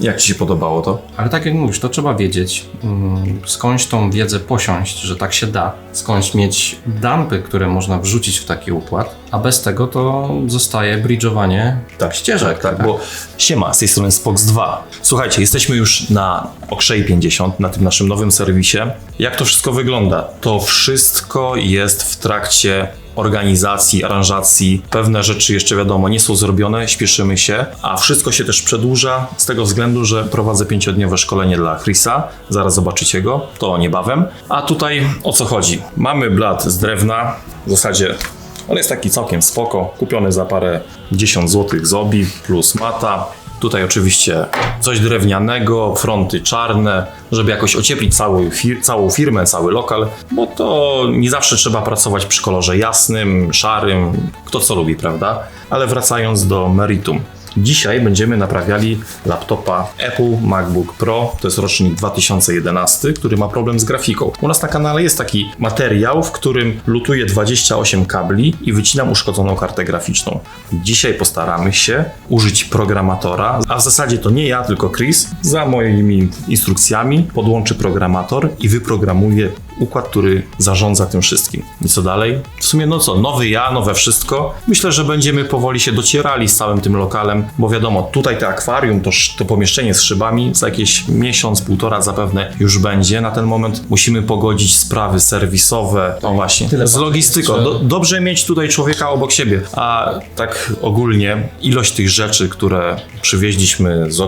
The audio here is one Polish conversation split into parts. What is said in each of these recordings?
Jak Ci się podobało to? Ale tak jak mówisz, to trzeba wiedzieć, mm, skądś tą wiedzę posiąść, że tak się da, skądś mieć dumpy, które można wrzucić w taki układ, a bez tego to zostaje bridge'owanie ścieżek. Tak, tak, bo siema, z tej strony Spox 2. Słuchajcie, jesteśmy już na Okrzej 50, na tym naszym nowym serwisie. Jak to wszystko wygląda? To wszystko jest w trakcie organizacji, aranżacji. Pewne rzeczy jeszcze wiadomo nie są zrobione, śpieszymy się, a wszystko się też przedłuża z tego względu, że prowadzę pięciodniowe szkolenie dla Chrisa. Zaraz zobaczycie go, to niebawem. A tutaj o co chodzi? Mamy blat z drewna, w zasadzie on jest taki całkiem spoko, kupiony za parę 10 zł z obi plus mata. Tutaj oczywiście coś drewnianego, fronty czarne, żeby jakoś ocieplić całą, fir- całą firmę, cały lokal, bo to nie zawsze trzeba pracować przy kolorze jasnym, szarym, kto co lubi, prawda? Ale wracając do meritum. Dzisiaj będziemy naprawiali laptopa Apple MacBook Pro, to jest rocznik 2011, który ma problem z grafiką. U nas na kanale jest taki materiał, w którym lutuję 28 kabli i wycinam uszkodzoną kartę graficzną. Dzisiaj postaramy się użyć programatora, a w zasadzie to nie ja, tylko Chris, za moimi instrukcjami podłączy programator i wyprogramuje układ, który zarządza tym wszystkim. I co dalej? W sumie no co, nowy ja, nowe wszystko. Myślę, że będziemy powoli się docierali z całym tym lokalem, bo wiadomo, tutaj te akwarium, to, to pomieszczenie z szybami za jakieś miesiąc, półtora zapewne już będzie. Na ten moment musimy pogodzić sprawy serwisowe, no właśnie, z logistyką. Do, dobrze mieć tutaj człowieka obok siebie, a tak ogólnie ilość tych rzeczy, które przywieźliśmy z,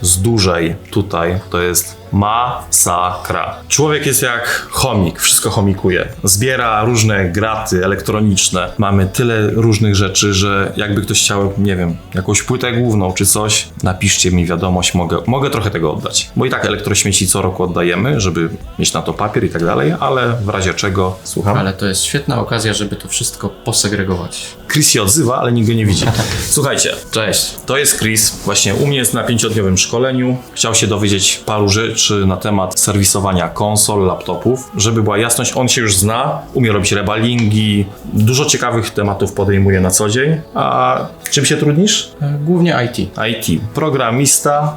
z dużej tutaj, to jest masakra. Człowiek jest jak chomik, wszystko chomikuje. Zbiera różne graty elektroniczne. Mamy tyle różnych rzeczy, że jakby ktoś chciał, nie wiem, jakąś płytę główną czy coś, napiszcie mi wiadomość, mogę, mogę trochę tego oddać. Bo i tak elektrośmieci co roku oddajemy, żeby mieć na to papier i tak dalej, ale w razie czego, słucham. Ale to jest świetna okazja, żeby to wszystko posegregować. Chris się odzywa, ale nikt go nie widzi. Słuchajcie, Cześć. To jest Chris. Właśnie u mnie jest na pięciodniowym szkoleniu. Chciał się dowiedzieć paru rzeczy na temat serwisowania konsol, laptopów. Żeby była jasność, on się już zna, umie robić rebalingi, dużo ciekawych tematów podejmuje na co dzień. A czym się trudnisz? Głównie IT. IT. Programista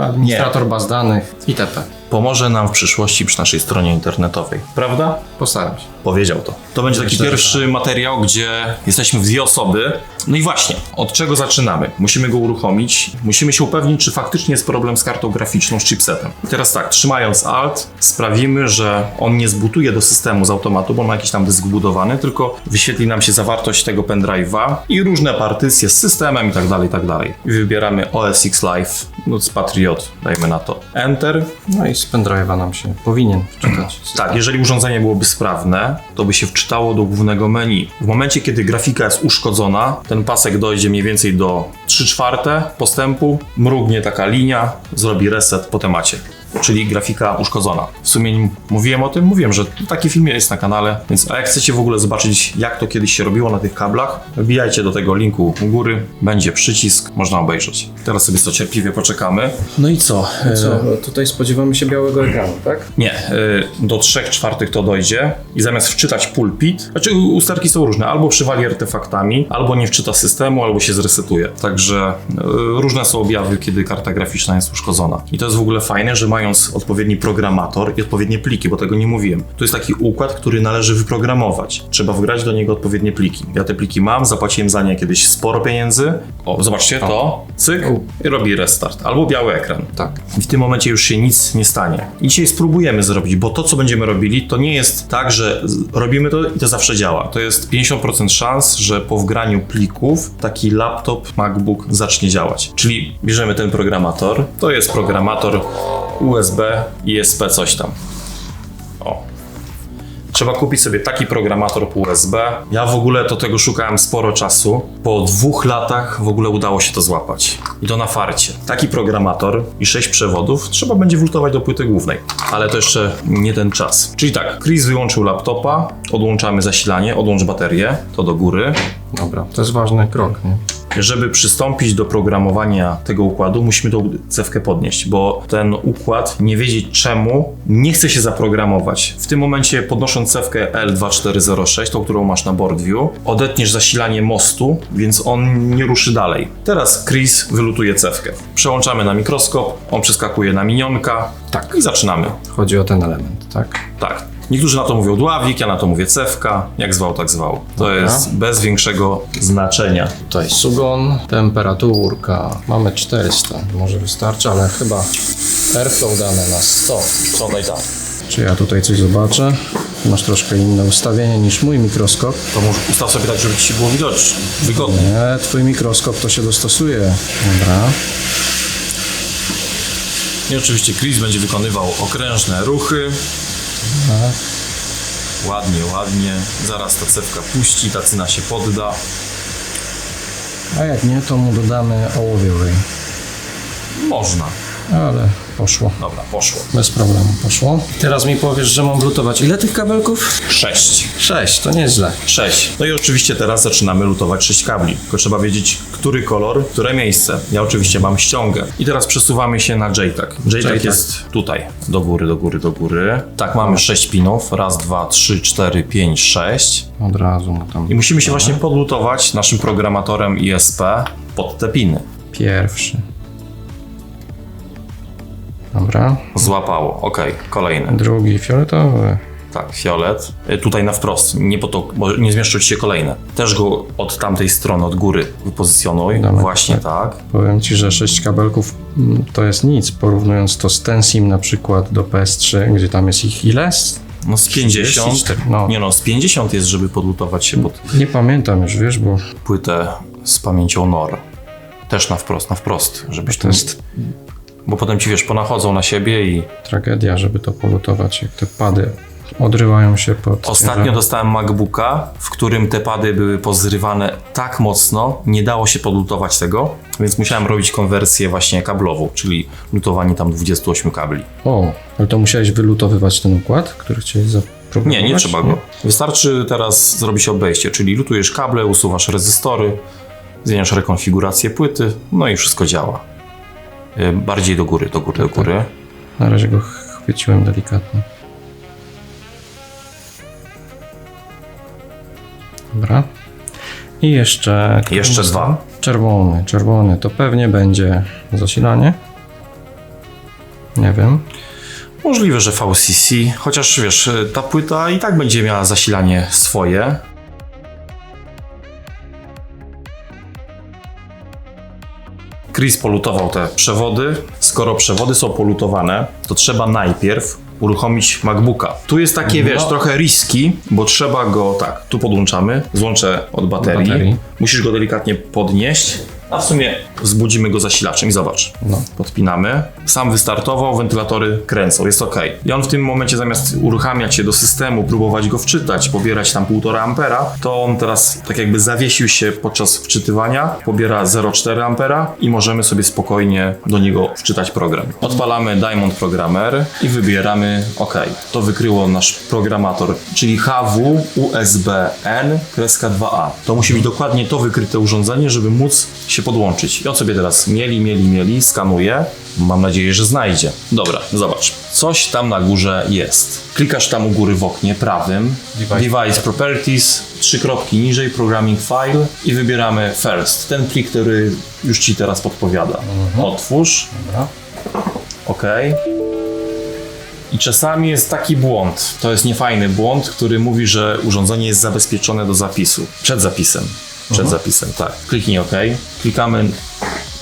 Administrator baz danych itp. pomoże nam w przyszłości przy naszej stronie internetowej. Prawda? Postaram się. Powiedział to. To będzie taki Myślę, pierwszy materiał, gdzie jesteśmy w dwie osoby. No i właśnie, od czego zaczynamy? Musimy go uruchomić, musimy się upewnić, czy faktycznie jest problem z kartą graficzną, z chipsetem. I teraz tak, trzymając Alt, sprawimy, że on nie zbutuje do systemu z automatu, bo ma jakiś tam dysk wbudowany, tylko wyświetli nam się zawartość tego pendrive'a i różne partycje z systemem i tak dalej, i tak dalej. I wybieramy OS X Live, no z Patriot, dajmy na to. Enter, No i z pendrive'a nam się powinien wczytać. tak, jeżeli urządzenie byłoby sprawne, to by się wczytało do głównego menu. W momencie, kiedy grafika jest uszkodzona, ten pasek dojdzie mniej więcej do 3 czwarte postępu, mrugnie taka linia, zrobi reset po temacie. Czyli grafika uszkodzona. W sumie mówiłem o tym, mówiłem, że taki film jest na kanale, więc a jak chcecie w ogóle zobaczyć, jak to kiedyś się robiło na tych kablach, wbijajcie do tego linku u góry, będzie przycisk, można obejrzeć. Teraz sobie co cierpliwie poczekamy. No i co? Co, tutaj spodziewamy się białego ekranu, tak? Nie, y, do 3 czwartych to dojdzie i zamiast wczytać pulpit, znaczy usterki są różne, albo przywali artefaktami, albo nie wczyta systemu, albo się zresetuje. Także y, różne są objawy, kiedy karta graficzna jest uszkodzona. I to jest w ogóle fajne, że mając odpowiedni programator i odpowiednie pliki, bo tego nie mówiłem, to jest taki układ, który należy wyprogramować. Trzeba wgrać do niego odpowiednie pliki. Ja te pliki mam, zapłaciłem za nie kiedyś sporo pieniędzy. O, zobaczcie, to, cyk, i robi restart. Albo biały ekran. Tak. I w tym momencie już się nic nie stanie. I dzisiaj spróbujemy zrobić, bo to, co będziemy robili, to nie jest tak, że robimy to i to zawsze działa. To jest 50% szans, że po wgraniu plików taki laptop, MacBook zacznie działać. Czyli bierzemy ten programator. To jest programator USB, ISP, coś tam. O, Trzeba kupić sobie taki programator po USB. Ja w ogóle do tego szukałem sporo czasu. Po dwóch latach w ogóle udało się to złapać. I to na farcie. Taki programator i sześć przewodów trzeba będzie wlutować do płyty głównej. Ale to jeszcze nie ten czas. Czyli tak, Chris wyłączył laptopa, odłączamy zasilanie, odłącz baterię, to do góry. Dobra, to jest ważny krok, nie? Żeby przystąpić do programowania tego układu, musimy tą cewkę podnieść, bo ten układ, nie wiedzieć czemu, nie chce się zaprogramować. W tym momencie podnosząc cewkę L2406, tą, którą masz na board view, odetniesz zasilanie mostu, więc on nie ruszy dalej. Teraz Chris wylutuje cewkę. Przełączamy na mikroskop, on przeskakuje na minionka Tak. i zaczynamy. Chodzi o ten element, tak? Tak. Niektórzy na to mówią dławik, ja na to mówię cewka. Jak zwał, tak zwał. To Dobra. jest bez większego znaczenia. Tutaj sugon, temperaturka. Mamy 400, może wystarczy, ale chyba airflow dane na 100. Co daj tam? Czy ja tutaj coś zobaczę? Masz troszkę inne ustawienie niż mój mikroskop. To może ustaw sobie tak, żeby ci się było widać. Wygodnie. Nie, twój mikroskop to się dostosuje. Dobra. I oczywiście Chris będzie wykonywał okrężne ruchy. Ładnie, ładnie. Zaraz ta cewka puści, ta cyna się podda. A jak nie, to mu dodamy ołowiowej. Można. Ale poszło. Dobra, poszło. Bez problemu poszło. Teraz mi powiesz, że mam lutować. Ile tych kabelków? Sześć. Sześć, to nieźle. 6. No i oczywiście teraz zaczynamy lutować 6 kabli. Tylko trzeba wiedzieć, który kolor, które miejsce. Ja oczywiście mam ściągę. I teraz przesuwamy się na JTAG. JTAG JTAG. jest tutaj. Do góry, do góry, do góry. Tak, mamy 6 pinów. Raz, dwa, trzy, cztery, pięć, sześć. Od razu tam. I musimy się właśnie podlutować naszym programatorem ISP pod te piny. Pierwszy. Dobra. Złapało. Ok, kolejny. Drugi fioletowy. Tak, fiolet. Y, Tutaj na wprost. Nie po to, bo nie zmieszczą ci się kolejne. Też go od tamtej strony, od góry wypozycjonuj. Damy Właśnie tak. Powiem Ci, że 6 kabelków mm, to jest nic, porównując to z Tensim na przykład do PS3, gdzie tam jest ich ile? No z 50. 34, no. Nie no, z 50 jest, żeby podlutować się pod Nie pamiętam już, wiesz, bo płytę z pamięcią NOR. Też na wprost, na wprost, żebyś to jest Bo potem ci wiesz, ponachodzą na siebie i. tragedia, żeby to polutować, jak te pady odrywają się pod... Ostatnio dostałem MacBooka, w którym te pady były pozrywane tak mocno, nie dało się podlutować tego, więc musiałem robić konwersję właśnie kablową, czyli lutowanie tam 28 kabli. O, ale to musiałeś wylutowywać ten układ, który chciałeś zaprogramować? Nie, nie trzeba go. Wystarczy teraz zrobić obejście, czyli lutujesz kable, usuwasz rezystory, zmieniasz rekonfigurację płyty, no i wszystko działa. Y, Bardziej do góry, do góry, do góry. Na razie go chwyciłem delikatnie. Dobra. I jeszcze... Jeszcze dwa. Czerwony, czerwony. To pewnie będzie zasilanie. Nie wiem. Możliwe, że VCC, chociaż wiesz, y, ta płyta i tak będzie miała zasilanie swoje. Chris polutował te przewody. Skoro przewody są polutowane, to trzeba najpierw uruchomić MacBooka. Tu jest takie, No. wiesz, trochę riski, bo trzeba go, tak, tu podłączamy, złączę od baterii. baterii. Musisz go delikatnie podnieść, a w sumie wzbudzimy go zasilaczem i zobacz. No. Podpinamy. Sam wystartował, wentylatory kręcą, jest ok. I on w tym momencie zamiast uruchamiać się do systemu, próbować go wczytać, pobierać tam 1,5 ampera, to on teraz tak jakby zawiesił się podczas wczytywania, pobiera 0,4 ampera i możemy sobie spokojnie do niego wczytać program. Odpalamy Diamond Programmer i wybieramy OK. To wykryło nasz programator, czyli HW USB-N 2A. To musi być dokładnie to wykryte urządzenie, żeby móc się podłączyć. I on sobie teraz mieli, mieli, mieli, skanuje. Mam nadzieję, że znajdzie. Dobra, zobacz. Coś tam na górze jest. Klikasz tam u góry w oknie prawym. Device Device, Properties, trzy kropki niżej, Programming File i wybieramy First. Ten plik, który już Ci teraz podpowiada. Otwórz. Dobra. OK. I czasami jest taki błąd. To jest niefajny błąd, który mówi, że urządzenie jest zabezpieczone do zapisu. Przed zapisem. Przed zapisem, tak. Kliknij OK. Klikamy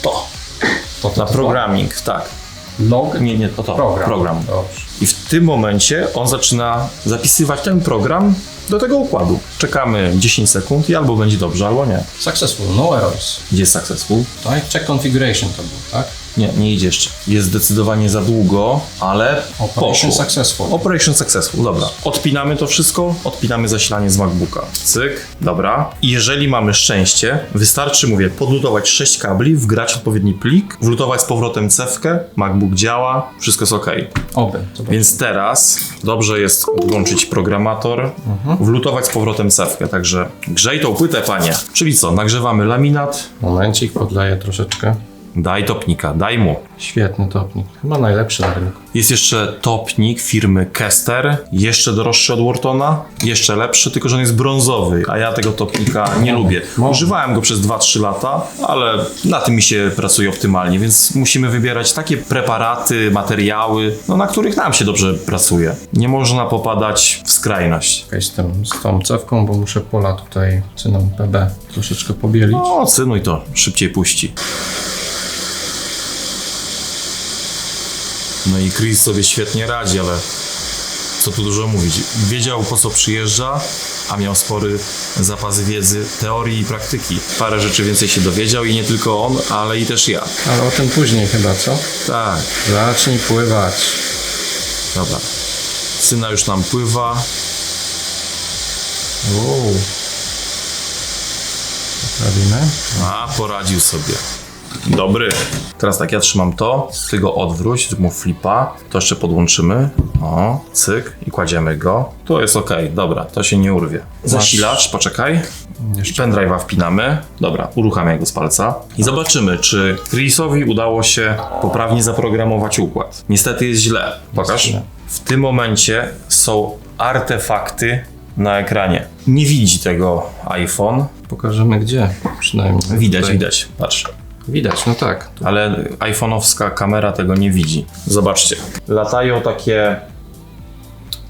to. To, Na programming, tak. Log. Nie, nie, to to. Program. program. I w tym momencie on zaczyna zapisywać ten program do tego układu. Czekamy 10 sekund i albo będzie dobrze, albo nie. Successful, no errors. Gdzie jest successful? Tak? Check configuration to był, tak? Nie, nie idzie jeszcze. Jest zdecydowanie za długo, ale Operation poszło. successful. Operation Successful, dobra. Odpinamy to wszystko, odpinamy zasilanie z MacBooka. Cyk, dobra. I jeżeli mamy szczęście, wystarczy, mówię, podlutować 6 kabli, wgrać odpowiedni plik, wlutować z powrotem cewkę, MacBook działa, wszystko jest ok. Oby. Zobacz. Więc teraz dobrze jest odłączyć programator, wlutować z powrotem cewkę, także grzej tą płytę, panie. Czyli co, nagrzewamy laminat, Momencik, podleję troszeczkę. Daj topnika, daj mu. Świetny topnik. Chyba najlepszy na rynku. Jest jeszcze topnik firmy Kester, jeszcze droższy od Wortona, jeszcze lepszy, tylko że on jest brązowy, a ja tego topnika nie lubię. Używałem go przez 2-3 lata, ale na tym mi się pracuje optymalnie, więc musimy wybierać takie preparaty, materiały, no, na których nam się dobrze pracuje. Nie można popadać w skrajność. Tym, z tą cewką, bo muszę pola tutaj cyną PB troszeczkę pobielić. No, cynuj to, szybciej puści. No i Chris sobie świetnie radzi, ale co tu dużo mówić. Wiedział po co przyjeżdża, a miał spory zapas wiedzy teorii i praktyki. Parę rzeczy więcej się dowiedział i nie tylko on, ale i też ja. Ale o tym później chyba, co? Tak, Zacznij pływać. dobra. Syna już nam pływa. Wow. Poprawimy. A, poradził sobie. Dobry. Teraz tak, ja trzymam to, ty go odwróć, zrób mu flipa, to jeszcze podłączymy. O, cyk i kładziemy go. To jest ok, dobra, to się nie urwie. Zasilacz, poczekaj. Jeszcze. Pendrive'a wpinamy. Dobra, uruchamiaj go z palca. I zobaczymy, czy Chrisowi udało się poprawnie zaprogramować układ. Niestety jest źle. Pokaż. źle. W tym momencie są artefakty na ekranie. Nie widzi tego iPhone. Pokażemy gdzie, przynajmniej. Widać, widać. Patrz. Widać, no tak. Ale iPhone'owska kamera tego nie widzi. Zobaczcie. Latają takie.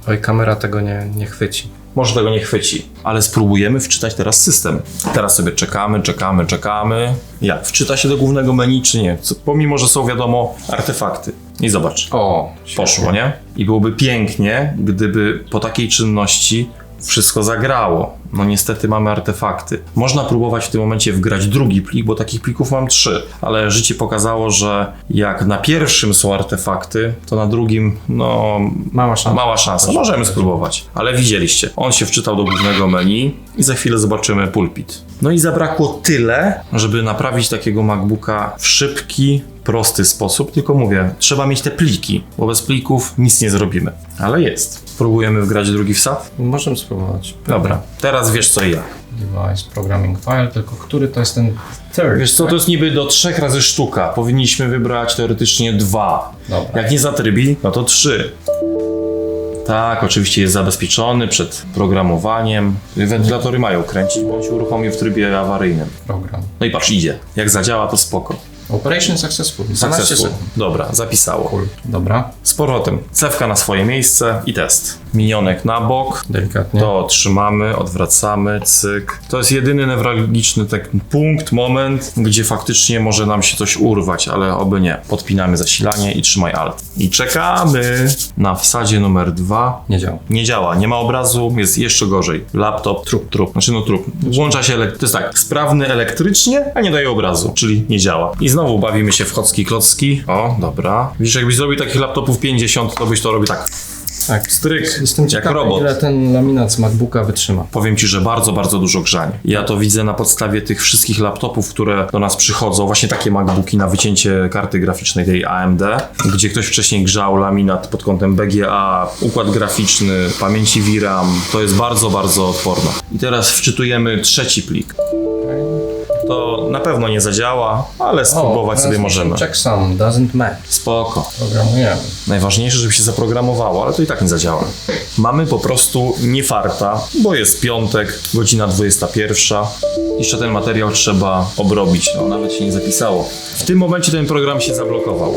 Oj, kamera tego nie, nie chwyci. Może tego nie chwyci, ale spróbujemy wczytać teraz system. Teraz sobie czekamy, czekamy, czekamy. Jak? Wczyta się do głównego menu, czy nie? Co, pomimo, że są wiadomo artefakty. I zobacz. O, Poszło, nie? I byłoby pięknie, gdyby po takiej czynności wszystko zagrało. No niestety mamy artefakty. Można próbować w tym momencie wgrać drugi plik, bo takich plików mam trzy, ale życie pokazało, że jak na pierwszym są artefakty, to na drugim, no, Mała szansa. mała szansa. Możemy spróbować. Ale widzieliście, on się wczytał do głównego menu i za chwilę zobaczymy pulpit. No i zabrakło tyle, żeby naprawić takiego MacBooka w szybki, prosty sposób, tylko mówię, trzeba mieć te pliki, bo bez plików nic nie zrobimy. Ale jest. Próbujemy wgrać drugi wsad? Możemy spróbować. Dobra, teraz wiesz co i ja. Device programming file, tylko który to jest ten third? Wiesz co, to jest niby do trzech razy sztuka. Powinniśmy wybrać teoretycznie dwa. Dobra. Jak nie zatrybi, no to trzy. Tak, oczywiście jest zabezpieczony przed programowaniem. Wentylatory mają kręcić, bo on się uruchomi w trybie awaryjnym. Program. No i patrz, idzie. Jak zadziała, to spoko. Operation successful. 12 Successful. sekund. Dobra, zapisało. Cool. Dobra. Z powrotem. Cewka na swoje miejsce i test. Minionek na bok. Delikatnie. To trzymamy, odwracamy, cyk. To jest jedyny newralgiczny tak punkt, moment, gdzie faktycznie może nam się coś urwać, ale oby nie. Podpinamy zasilanie i trzymaj alt. I czekamy na wsadzie numer dwa. Nie działa. Nie działa, nie ma obrazu, jest jeszcze gorzej. Laptop, trup, trup, znaczy no trup. Włącza się, to jest tak, sprawny elektrycznie, a nie daje obrazu, czyli nie działa. I znowu bawimy się w chocki klocki. O, dobra. Widzisz, jakbyś zrobił takich laptopów 50, to byś to robił tak, Tak. stryk, Jestem jak ciekawy, robot. ile ten laminat z MacBooka wytrzyma. Powiem Ci, że bardzo, bardzo dużo grzania. Ja to widzę na podstawie tych wszystkich laptopów, które do nas przychodzą, właśnie takie MacBooki na wycięcie karty graficznej tej AMD, gdzie ktoś wcześniej grzał laminat pod kątem BGA, układ graficzny, pamięci VRAM. To jest bardzo, bardzo odporne. I teraz wczytujemy trzeci plik. To na pewno nie zadziała, ale spróbować sobie możemy. Checksum doesn't match. Spoko. Programujemy. Najważniejsze, żeby się zaprogramowało, ale to i tak nie zadziała. Mamy po prostu nie farta, bo jest piątek, godzina 21. Jeszcze ten materiał trzeba obrobić, no nawet się nie zapisało. W tym momencie ten program się zablokował.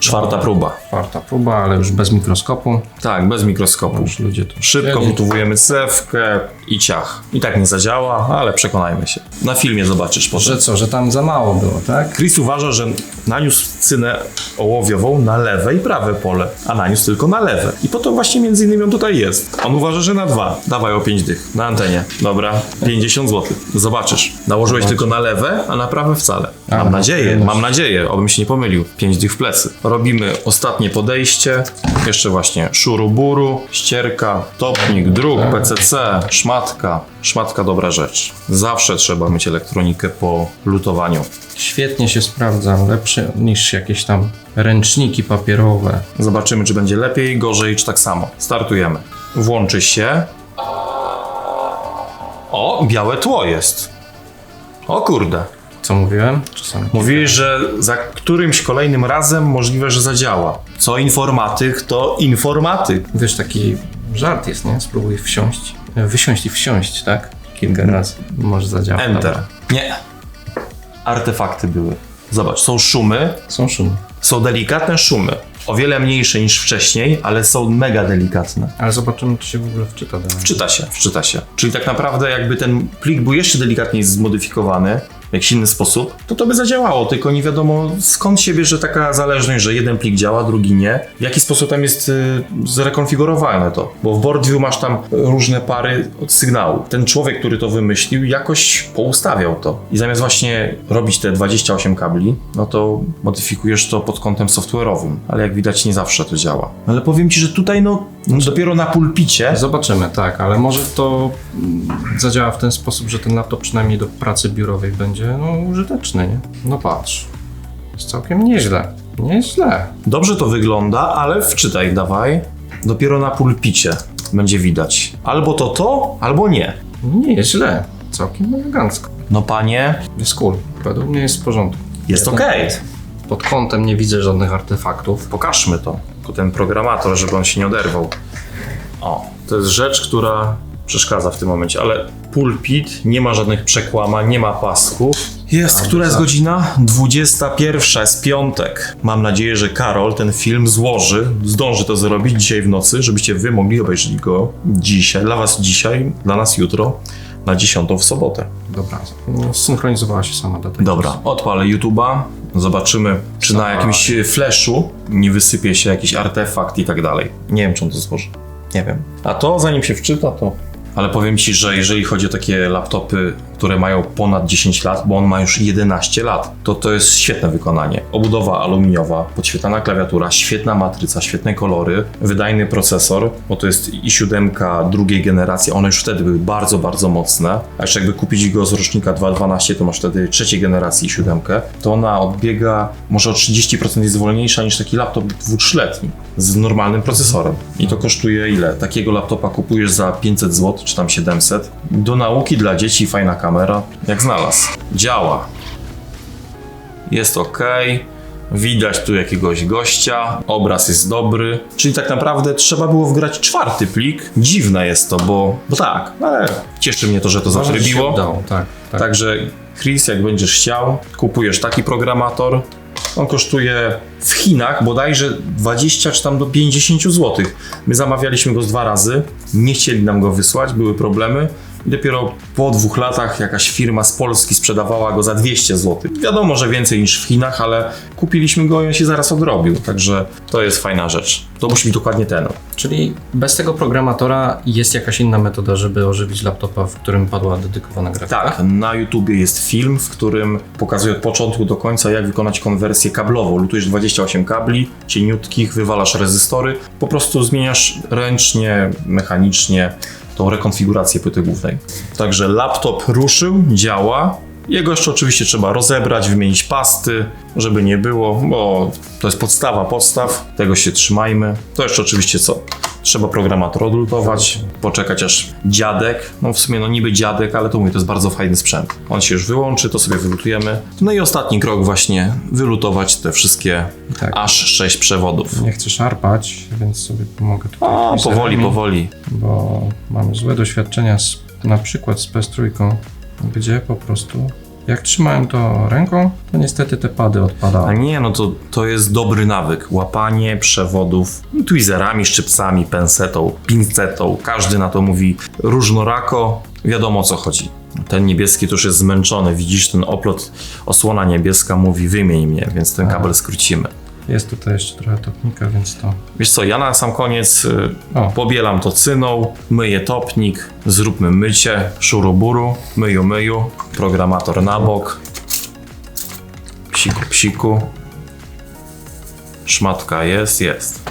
Czwarta próba. Czwarta próba, ale już bez mikroskopu. Tak, bez mikroskopu. Już ludzie tu Szybko chcieli. wytówujemy cewkę i ciach. I tak nie zadziała, ale przekonajmy się. Na filmie zobaczysz potem. Że co, że tam za mało było, tak? Chris uważa, że naniósł cynę ołowiową na lewe i prawe pole, a naniósł tylko na lewe. I po to właśnie między innymi on tutaj jest. On uważa, że na dwa. Dawaj o 5 dych. Na antenie. Dobra, 50 zł. Zobaczysz. Nałożyłeś tylko na lewe, a na prawe wcale. Mam nadzieję, no. mam nadzieję, obym się nie pomylił. 5 dych w plecy. Robimy ostatnie podejście. Jeszcze właśnie szuruburu, ścierka, topnik, druk, PCC, szmatka. Szmatka dobra rzecz. Zawsze trzeba mieć elektronikę po lutowaniu. Świetnie się sprawdza, lepsze niż jakieś tam ręczniki papierowe. Zobaczymy, czy będzie lepiej, gorzej, czy tak samo. Startujemy. Włączy się. O, białe tło jest. O kurde. Co mówiłem? Czasami. Mówili, że za którymś kolejnym razem możliwe, że zadziała. Co informatyk, to informatyk. Wiesz, taki żart jest, nie? Spróbuj wsiąść. Wysiąść i wsiąść, tak? Kilka razy. Może zadziała. Enter. Dobra. Nie. Artefakty były. Zobacz, są szumy, Są szumy. są delikatne szumy. O wiele mniejsze niż wcześniej, ale są mega delikatne. Ale zobaczymy, czy się w ogóle wczyta dalej. Wczyta się, wczyta się. Czyli tak naprawdę jakby ten plik był jeszcze delikatniej zmodyfikowany, jakiś inny sposób, to to by zadziałało, tylko nie wiadomo skąd się bierze taka zależność, że jeden plik działa, drugi nie. W jaki sposób tam jest y, zrekonfigurowane to, bo w BoardView masz tam różne pary od sygnału. Ten człowiek, który to wymyślił, jakoś poustawiał to. I zamiast właśnie robić te 28 kabli, no to modyfikujesz to pod kątem software'owym, ale jak widać nie zawsze to działa. Ale powiem Ci, że tutaj no dopiero na pulpicie Zobaczymy, tak, ale może to mm, zadziała w ten sposób, że ten laptop przynajmniej do pracy biurowej będzie no, użyteczny, nie? No patrz. Jest całkiem nieźle. Nieźle. Dobrze to wygląda, ale wczytaj, dawaj. Dopiero na pulpicie będzie widać. Albo to to, albo nie. Nieźle. Całkiem elegancko. No panie, Jest cool. Według mnie jest w porządku. jest okej. Pod kątem nie widzę żadnych artefaktów. Pokażmy to. Ten programator, żeby on się nie oderwał. O, to jest rzecz, która przeszkadza w tym momencie, ale pulpit, nie ma żadnych przekłamań, nie ma pasków. Jest, która jest tak. godzina? 21, jest piątek. Mam nadzieję, że Karol ten film złoży, zdąży to zrobić dzisiaj w nocy, żebyście wy mogli obejrzeć go dzisiaj, dla was dzisiaj, dla nas jutro, na 10 w sobotę. Dobra. No, Synchronizowała się sama data. Dobra, odpalę YouTube'a, zobaczymy, czy na jakimś flashu nie wysypie się jakiś artefakt i tak dalej. Nie wiem, czy on to złoży. Nie wiem. A to, zanim się wczyta, to... Ale powiem Ci, że jeżeli chodzi o takie laptopy, które mają ponad 10 lat, bo on ma już 11 lat, to to jest świetne wykonanie. Obudowa aluminiowa, podświetlana klawiatura, świetna matryca, świetne kolory, wydajny procesor, bo to jest i7 drugiej generacji, one już wtedy były bardzo, bardzo mocne. A jeszcze jakby kupić go z rocznika 2.12, to masz wtedy trzeciej generacji i7, to ona odbiega może o 30% jest wolniejsza niż taki laptop 2-3-letni z normalnym procesorem. I to kosztuje ile? Takiego laptopa kupujesz za 500 zł, czy tam 700. Do nauki dla dzieci fajna kamera, jak znalazł. Działa. Jest ok. Widać tu jakiegoś gościa, obraz jest dobry, czyli tak naprawdę trzeba było wgrać czwarty plik. Dziwne jest to, bo, bo tak, ale cieszy mnie to, że to się zatrybiło. udało, tak. tak. Także Chris, jak będziesz chciał, kupujesz taki programator. On kosztuje w Chinach bodajże 20 czy tam do 50 zł. My zamawialiśmy go z dwa razy, nie chcieli nam go wysłać, były problemy. I dopiero po dwóch latach jakaś firma z Polski sprzedawała go za 200 zł. Wiadomo, że więcej niż w Chinach, ale kupiliśmy go i on się zaraz odrobił. Także to jest fajna rzecz. To musi być dokładnie ten. Czyli bez tego programatora jest jakaś inna metoda, żeby ożywić laptopa, w którym padła dedykowana grafika? Tak, na YouTubie jest film, w którym pokazuje od początku do końca, jak wykonać konwersję kablową. Lutujesz 28 kabli cieniutkich, wywalasz rezystory, po prostu zmieniasz ręcznie, mechanicznie tą rekonfigurację płyty głównej. Także laptop ruszył, działa. Jego jeszcze oczywiście trzeba rozebrać, wymienić pasty, żeby nie było, bo to jest podstawa podstaw, tego się trzymajmy. To jeszcze oczywiście co? Trzeba programator odlutować, poczekać aż dziadek, no w sumie no niby dziadek, ale to mówię, to jest bardzo fajny sprzęt. On się już wyłączy, to sobie wylutujemy. No i ostatni krok właśnie, wylutować te wszystkie Tak. aż sześć przewodów. Nie chcę szarpać, więc sobie pomogę tutaj. A, powoli, powoli. Bo mamy złe doświadczenia z, na przykład z PS3, gdzie po prostu Jak trzymałem to ręką, to niestety te pady A odpadały. nie, no to, to jest dobry nawyk. Łapanie przewodów tweezerami, szczypcami, pensetą, pincetą. Każdy na to mówi różnorako. Wiadomo o co chodzi. Ten niebieski to już jest zmęczony. Widzisz ten oplot, osłona niebieska mówi wymień mnie, więc ten kabel skrócimy. Jest tutaj jeszcze trochę topnika, więc to... Wiesz co, ja na sam koniec y, O. pobielam to cyną, myję topnik, zróbmy mycie, szuruburu, myju, myju, programator na bok, psiku, psiku, szmatka jest, jest.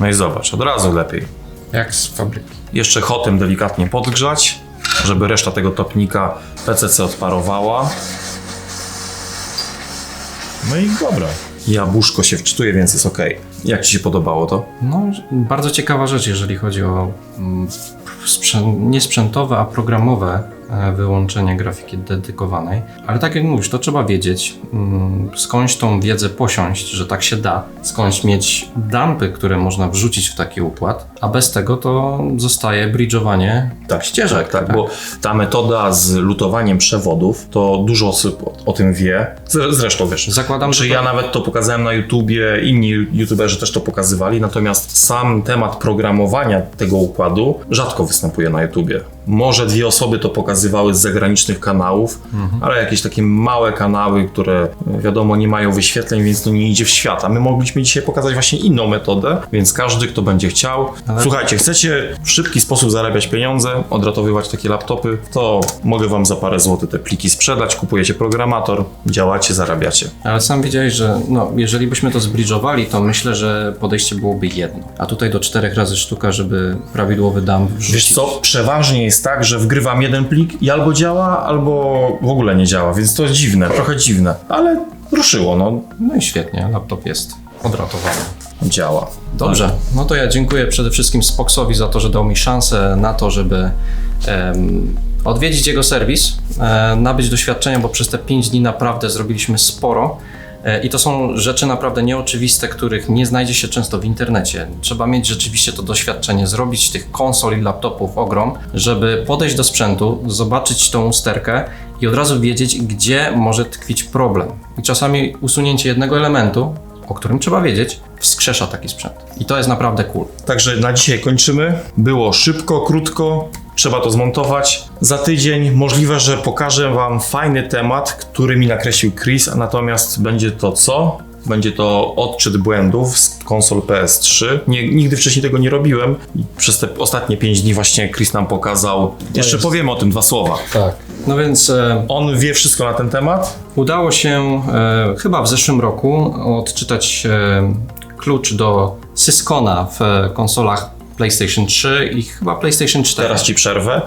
No i zobacz, od razu lepiej. Jak z fabryki. Jeszcze hotem delikatnie podgrzać, żeby reszta tego topnika PCC odparowała. No i dobra. Jabłuszko się wczytuje, więc jest ok. Jak Ci się podobało to? No, bardzo ciekawa rzecz, jeżeli chodzi o mm, sprzę- nie sprzętowe, a programowe wyłączenie grafiki dedykowanej. Ale tak jak mówisz, to trzeba wiedzieć, mm, skądś tą wiedzę posiąść, że tak się da, skądś mieć dumpy, które można wrzucić w taki układ, a bez tego to zostaje bridge'owanie Tak, ścieżek. Tak, tak, bo ta metoda z lutowaniem przewodów, to dużo osób o, tym wie. Zresztą wiesz, Zakładam, że że ja to- nawet to pokazałem na YouTubie, inni YouTuberzy też to pokazywali, natomiast sam temat programowania tego układu rzadko występuje na YouTubie. Może dwie osoby to pokazywały z zagranicznych kanałów, Mhm. ale jakieś takie małe kanały, które e, wiadomo nie mają wyświetleń, więc to nie idzie w świat. A my mogliśmy dzisiaj pokazać właśnie inną metodę, więc każdy, kto będzie chciał. Ale- Słuchajcie, chcecie w szybki sposób zarabiać pieniądze, odratowywać takie laptopy, to mogę wam za parę złotych te pliki sprzedać, kupujecie programator, działacie, zarabiacie. Ale sam wiedziałeś, że no, jeżeli byśmy to zbridżowali, to myślę, że podejście byłoby jedno. A tutaj do czterech razy sztuka, żeby prawidłowy dump wrzucić. Wiesz co, przeważnie jest tak, że wgrywam jeden plik i albo działa, albo w ogóle nie działa, więc to jest dziwne, trochę dziwne, ale ruszyło, no, No i świetnie, laptop jest odratowany. działa. Dobrze, no to ja dziękuję przede wszystkim Spoxowi za to, że dał mi szansę na to, żeby em, odwiedzić jego serwis, e, nabyć doświadczenia, bo przez te 5 dni naprawdę zrobiliśmy sporo. E, I to są rzeczy naprawdę nieoczywiste, których nie znajdzie się często w internecie. Trzeba mieć rzeczywiście to doświadczenie, zrobić tych konsol i laptopów ogrom, żeby podejść do sprzętu, zobaczyć tą usterkę i od razu wiedzieć, gdzie może tkwić problem. I czasami usunięcie jednego elementu, o którym trzeba wiedzieć, wskrzesza taki sprzęt. I to jest naprawdę cool. Także na dzisiaj kończymy. Było szybko, krótko. Trzeba to zmontować. Za tydzień możliwe, że pokażę Wam fajny temat, który mi nakreślił Chris, a natomiast będzie to co? Będzie to odczyt błędów z konsol PS3. Nie, nigdy wcześniej tego nie robiłem. Przez te ostatnie 5 dni właśnie Chris nam pokazał. Jeszcze jest- powiemy o tym dwa słowa. Tak. No więc e, On wie wszystko na ten temat. udało się e, chyba w zeszłym roku odczytać e, klucz do Syskona w e, konsolach PlayStation 3 i chyba PlayStation 4. Teraz Ci przerwę.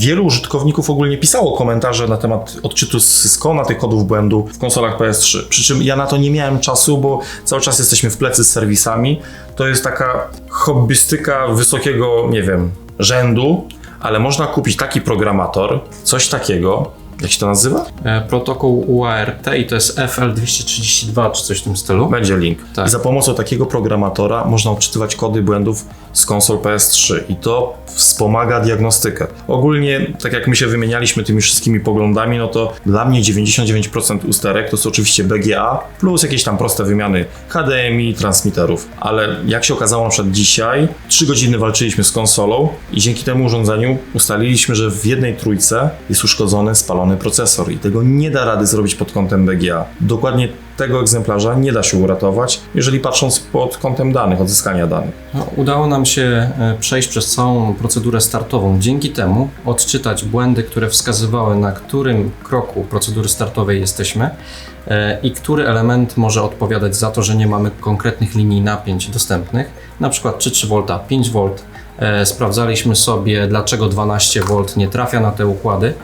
Wielu użytkowników ogólnie pisało komentarze na temat odczytu z Syskona, tych kodów błędu w konsolach PS3. Przy czym ja na to nie miałem czasu, bo cały czas jesteśmy w plecy z serwisami. To jest taka hobbystyka wysokiego, nie wiem, rzędu, ale można kupić taki programator, coś takiego. Jak się to nazywa? E, protokół UART i to jest FL232 czy coś w tym stylu. Będzie link. Tak. I za pomocą takiego programatora można odczytywać kody błędów z konsol PS3 i to wspomaga diagnostykę. Ogólnie, tak jak my się wymienialiśmy tymi wszystkimi poglądami, no to dla mnie 99% usterek to są oczywiście BGA plus jakieś tam proste wymiany HDMI, transmitterów. Ale jak się okazało na przykład dzisiaj, 3 godziny walczyliśmy z konsolą i dzięki temu urządzeniu ustaliliśmy, że w jednej trójce jest uszkodzony, spalony procesor i tego nie da rady zrobić pod kątem BGA. Dokładnie tego egzemplarza nie da się uratować, jeżeli patrząc pod kątem danych, odzyskania danych. No, udało nam się e, przejść przez całą procedurę startową. Dzięki temu odczytać błędy, które wskazywały, na którym kroku procedury startowej jesteśmy e, i który element może odpowiadać za to, że nie mamy konkretnych linii napięć dostępnych, na przykład czy 3 V, 5 V. E, Sprawdzaliśmy sobie, dlaczego 12 V nie trafia na te układy.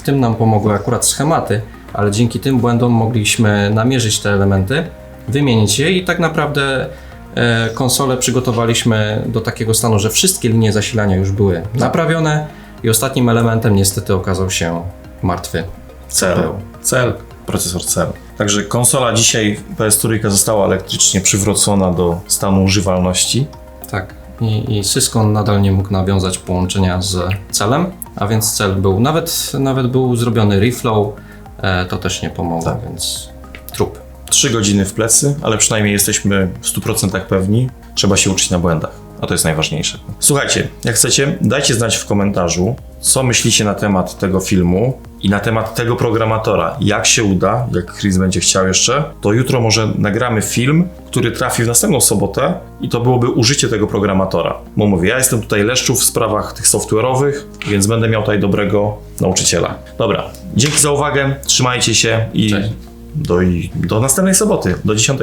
W tym nam pomogły akurat schematy, ale dzięki tym błędom mogliśmy namierzyć te elementy, wymienić je i tak naprawdę e, konsolę przygotowaliśmy do takiego stanu, że wszystkie linie zasilania już były naprawione i ostatnim elementem niestety okazał się martwy. Cel. Był. Cel, procesor cel. Także konsola dzisiaj PS4 została elektrycznie przywrócona do stanu używalności. Tak. I, i Syskon nadal nie mógł nawiązać połączenia z celem, a więc cel był, nawet, nawet był zrobiony reflow, e, to też nie pomogło, Tak. więc trup. Trzy godziny w plecy, ale przynajmniej jesteśmy w 100% pewni. Trzeba się uczyć na błędach, a to jest najważniejsze. Słuchajcie, jak chcecie, dajcie znać w komentarzu, co myślicie na temat tego filmu i na temat tego programatora. Jak się uda, jak Chris będzie chciał jeszcze, to jutro może nagramy film, który trafi w następną sobotę i to byłoby użycie tego programatora. Bo mówię, ja jestem tutaj leszczów w sprawach tych software'owych, więc będę miał tutaj dobrego nauczyciela. Dobra, dzięki za uwagę, trzymajcie się i Cześć. do, i do następnej soboty, do 10.